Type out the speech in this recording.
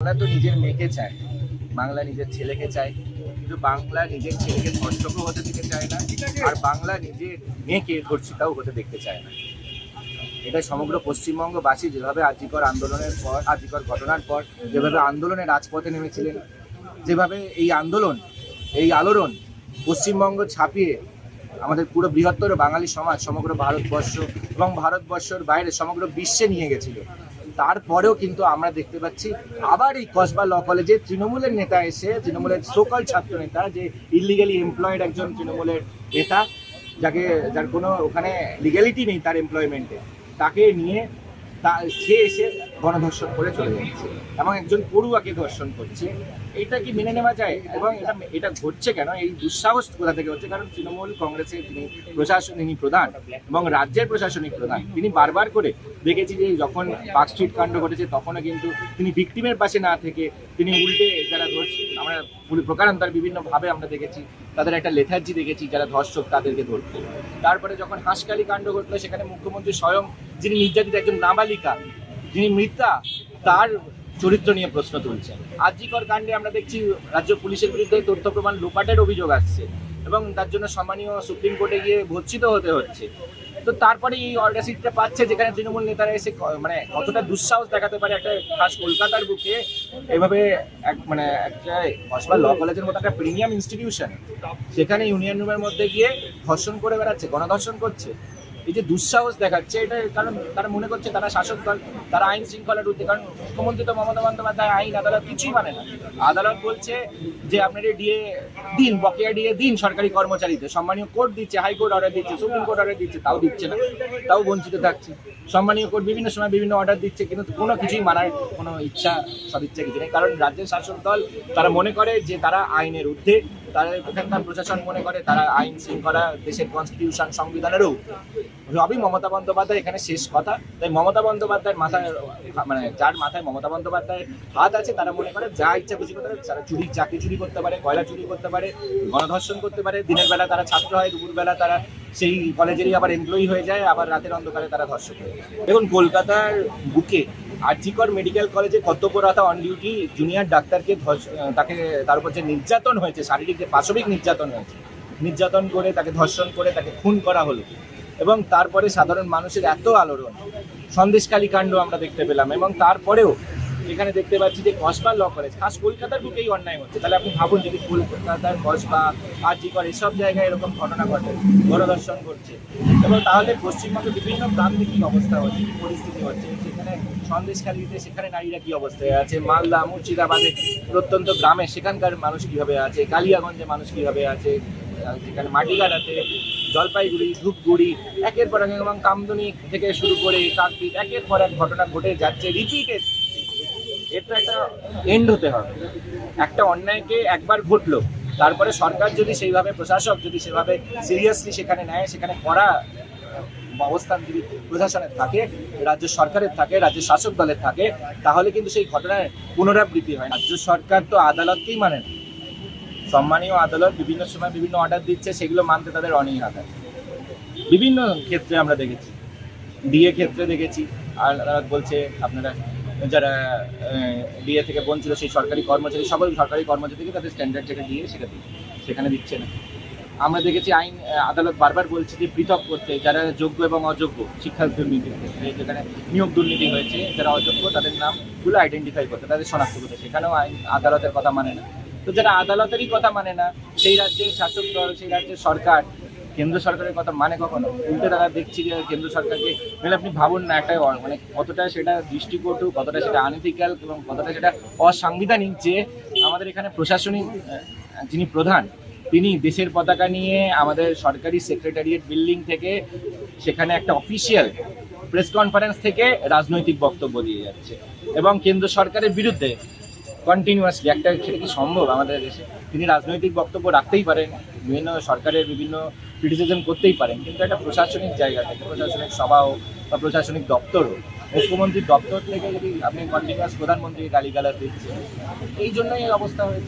বাংলা তো নিজের মেয়েকে চায়, বাংলা নিজের ছেলেকে চায়, কিন্তু বাংলা নিজের ছেলেকে ধর্ষকও হতে দিতে চায় না, আর বাংলা নিজের মেয়েকে ধর্ষিতাও হতে দেখতে চায় না। এটা সমগ্র পশ্চিমবঙ্গবাসী যেভাবে আজিকর আন্দোলনের পর আজিকর ঘটনার পর, যেভাবে আন্দোলনে রাজপথে নেমেছিলেন, যেভাবে এই আন্দোলন, এই আলোড়ন পশ্চিমবঙ্গ ছাপিয়ে আমাদের পুরো বৃহত্তর বাঙালি সমাজ, সমগ্র ভারতবর্ষ এবং ভারতবর্ষের বাইরে, সমগ্র বিশ্বে নিয়ে গেছিল। তারপরেও কিন্তু আমরা দেখতে পাচ্ছি আবার এই কসবা ল কলেজে তৃণমূলের নেতা এসে, তৃণমূলের সোকাল ছাত্র নেতা যে ইলিগালি এমপ্লয়েড একজন তৃণমূলের নেতা, যাকে, যার কোনো ওখানে লিগ্যালিটি নেই তার এমপ্লয়মেন্টে তাকে নিয়ে তা সে এসে গণধর্ষণ করে চলে যাচ্ছে এবং একজন পড়ুয়াকে ধর্ষণ করছে। এটা কি মেনে নেওয়া যায়? এবং এটা এটা ঘটছে কেন? এই দুঃসাহস কোথা থেকে হচ্ছে? কারণ তৃণমূল কংগ্রেসের তিনি প্রশাসন তিনি প্রধান এবং রাজ্যের প্রশাসনিক প্রধান। তিনি বারবার করে দেখেছি যে যখন পার্ক স্ট্রিট কাণ্ড ঘটেছে, তখনও কিন্তু তিনি ভিকটিমের পাশে না থেকে তিনি উল্টে যারা ধর্ষ- আমরা পুরো প্রকারান্তর বিভিন্নভাবে আমরা দেখেছি। তাদের একটা লেথার্জি দেখেছি যারা ধর্ষক তাদেরকে ধরত। তারপরে যখন হাঁসকালি কাণ্ড ঘটলো, সেখানে মুখ্যমন্ত্রী স্বয়ং যিনি নির্যাতিত একজন নাবালিকা, যিনি মৃতা, তার চরিত্র নিয়ে প্রশ্ন তুলছেন। আজিকর কাণ্ডে আমরা দেখছি রাজ্য পুলিশের বিরুদ্ধে তথ্য প্রমাণ লোপাটের অভিযোগ আসছে এবং তার জন্য সম্মানীয় সুপ্রিম কোর্টে গিয়ে ভর্ষিত হতে হচ্ছে। তো তারপরে এই অর্গাসিটটা পাচ্ছে যেখানে তৃণমূল নেতারা এসে মানে কতটা দুঃসাহস দেখাতে পারে একটা খাস কলকাতার বুকে, এভাবে এক মানে একটা কসবা ল কলেজের মতো একটা প্রিমিয়াম ইনস্টিটিউশন, সেখানে ইউনিয়ন রুমের মধ্যে গিয়ে ধর্ষণ করে বেড়াচ্ছে, গণধর্ষণ করছে। এই যে দুঃসাহস দেখাচ্ছে, এটা কারণ তারা মনে করছে তারা শাসক দল, তারা আইন শৃঙ্খলার ঊর্ধ্বে কারণ মুখ্যমন্ত্রী তো মমতা বন্দ্যোপাধ্যায় আইন আদালত কিছুই মানে না। আদালত বলছে যে আপনারা ডিএ দিন, বকেয়া ডিএ দিন সরকারি কর্মচারীদের সম্মানীয় কোর্ট দিচ্ছে হাইকোর্ট অর্ডার দিচ্ছে, সুপ্রিম কোর্ট অর্ডার দিচ্ছে, তাও দিচ্ছে না, তাও বঞ্চিত থাকছে। সম্মানীয় কোর্ট বিভিন্ন সময় বিভিন্ন অর্ডার দিচ্ছে, কিন্তু কোনো কিছুই মানার কোনো ইচ্ছা সদিচ্ছা কিছু নেই, কারণ রাজ্যের শাসক দল, তারা মনে করে যে তারা আইনের ঊর্ধ্বে, তারা এখানকার প্রশাসন মনে করে তারা আইন শৃঙ্খলা, দেশের কনস্টিটিউশন সংবিধানেরও সবই মমতা বন্দ্যোপাধ্যায় এখানে শেষ কথা। তাই মমতা বন্দ্যোপাধ্যায়ের মাথায় মানে যার মাথায় মমতা বন্দ্যোপাধ্যায়ের হাত আছে, তারা মনে করে যা ইচ্ছা খুশি করতে তারা চুরি, চাকরি চুরি করতে পারে, কয়লা চুরি করতে পারে, গণধর্ষণ করতে পারে, দিনের বেলা তারা ছাত্র হয়, দুপুর বেলা তারা সেই কলেজেরই আবার এমপ্লয়ি হয়ে যায়, আবার রাতের অন্ধকারে তারা ধর্ষণ হয়ে দেখুন, কলকাতার বুকে আরজিকর মেডিকেল কলেজে কর্তব্যরতা অন ডিউটি জুনিয়র ডাক্তারকে তাকে তার উপর যে নির্যাতন হয়েছে, শারীরিক যে পাশবিক নির্যাতন হয়েছে, নির্যাতন করে তাকে ধর্ষণ করে তাকে খুন করা হলো। এবং তারপরে সাধারণ মানুষের এত আলোড়ন সন্দেশকালী কাণ্ড আমরা দেখতে পেলাম এবং তারপরেও এখানে দেখতে পাচ্ছি যে কসবা ল কলেজ খাস কলকাতার বুকেই অন্যায় হচ্ছে। তাহলে আপনি ভাবুন যদি কলকাতার কসবা আর জি এসব জায়গায় এরকম ঘটনা ঘটে গণদর্শন করছে এবং তাহলে পশ্চিমবঙ্গের বিভিন্ন প্রান্তে কি অবস্থা হচ্ছে, কি পরিস্থিতি হচ্ছে, সেখানে সন্দেশখালীতে সেখানে নারীরা কি অবস্থায় আছে, মালদা, মুর্শিদাবাদে প্রত্যন্ত গ্রামে সেখানকার মানুষ কীভাবে আছে, কালিয়াগঞ্জে মানুষ কীভাবে আছে যেখানে মাটিগাড়াতে জলপাইগুড়ি, ধূপগুড়ি, একের পর এক এবং কামদুনি থেকে শুরু করে কাকদ্বীপ, একের পর এক ঘটনা ঘটে যাচ্ছে রিপিটেড এর তো একটা এন্ড হতে হবে। একটা অন্যায়কে একবার ঘটলো, তারপরে সরকার যদি সেইভাবে, প্রশাসক যদি সেভাবে সিরিয়াসলি সেখানে নেয়, সেখানে করা অবস্থান যদি প্রশাসনের থাকে, রাজ্য সরকারের থাকে, রাজ্য শাসক দলের থাকে, তাহলে কিন্তু সেই ঘটনার পুনরাবৃত্তি হয় রাজ্য সরকার তো আদালতকেই মানে না। সম্মানীয় আদালত বিভিন্ন সময় বিভিন্ন অর্ডার দিচ্ছে, সেগুলো মানতে তাদের অনীহা থাকে বিভিন্ন ক্ষেত্রে আমরা দেখেছি। ডিএ ক্ষেত্রে দেখেছি। আর আদালত বলছে, আপনারা যারা ডিএ থেকে বঞ্চিত, সেই সরকারি কর্মচারী, সকল সরকারি কর্মচারীকে তাদের স্ট্যান্ডার্ড যেটা দিয়ে সেটা সেখানে দিচ্ছে না। আমরা দেখেছি আইন আদালত বারবার বলছে যে পৃথক করতে, যারা যোগ্য এবং অযোগ্য শিক্ষা ক্ষেত্রে, যেখানে নিয়োগ দুর্নীতি হয়েছে, যারা অযোগ্য তাদের নামগুলো আইডেন্টিফাই করতে, তাদের শনাক্ত করতে। সেখানেও আইন, আদালতের কথা মানে না। তো যারা আদালতেরই কথা মানে না, সেই রাজ্যের শাসক দল, সেই রাজ্যের সরকার, কেন্দ্র সরকারের কথা মানে কখনো? উল্টে তারা দেখছি যে কেন্দ্র সরকারকে মানে আপনি ভাবুন না একটা মানে কতটা সেটা দৃষ্টিকটু, কতটা সেটা আনইথিক্যাল এবং কতটা সেটা অসাংবিধানিক যে আমাদের এখানে প্রশাসনিক যিনি প্রধান, তিনি দেশের পতাকা নিয়ে আমাদের সরকারি সেক্রেটারিয়েট বিল্ডিং থেকে সেখানে একটা অফিসিয়াল প্রেস কনফারেন্স থেকে রাজনৈতিক বক্তব্য দিয়ে যাচ্ছে। এবং কেন্দ্র সরকারের বিরুদ্ধে কন্টিনিউয়াসলি একটা সেটা কি সম্ভব আমাদের দেশে? তিনি রাজনৈতিক বক্তব্য রাখতেই পারেন, বিভিন্ন সরকারের বিভিন্ন ক্রিটিসিজম করতেই পারেন, কিন্তু একটা প্রশাসনিক জায়গা থেকে, প্রশাসনিক সভা হোক বা প্রশাসনিক দপ্তর হোক, মুখ্যমন্ত্রীর দপ্তর থেকে যদি আপনি কন্টিনিউয়াস প্রধানমন্ত্রী গালিগালাজ দিচ্ছেন, এই জন্যই এই অবস্থা হয়েছে।